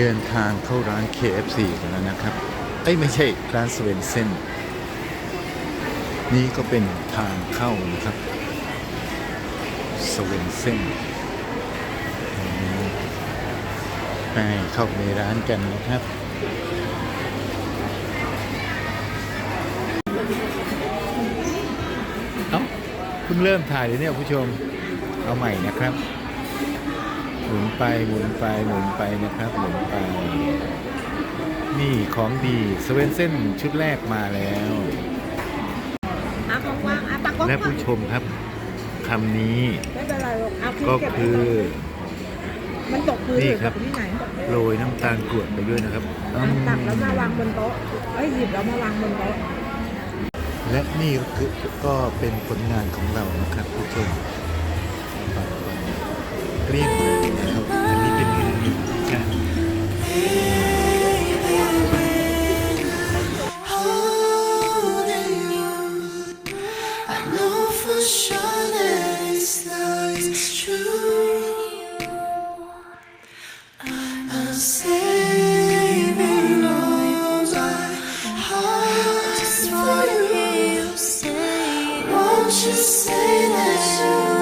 เดินทางเข้าร้าน KFC กันแล้วนะครับ เอ้ยไม่ใช่ร้านสเวนเซนนี่ก็เป็นทางเข้านะครับสเวนเซนไปเข้าในร้านกันนะครับเอ้าเพิ่งเริ่มถ่ายเลยเนี่ยผู้ชม เอาใหม่นะครับ มุนไปหมุนไปหมุนไปนะครับหมุนไป นี่ของดีสเวนเซ่นชุดแรกมาแล้วอะกว้างๆอะปากกว้างๆและผู้ชมครับคำนี้ไม่เป็นไรหรอกเอาขึ้นก็เก็บไว้คือมันตกพื้นนี่หรือครับตกที่ไหนโรยน้ำตาลกรวดไปด้วยนะครับอืมตักแล้วมาวางบนโต๊ะเอ้ยหยิบแล้วมาวางบนโต๊ะและนี่ก็คือก็เป็นผลงานของเรานะครับผู้ชมเกลี้ยง you say Won't you say that you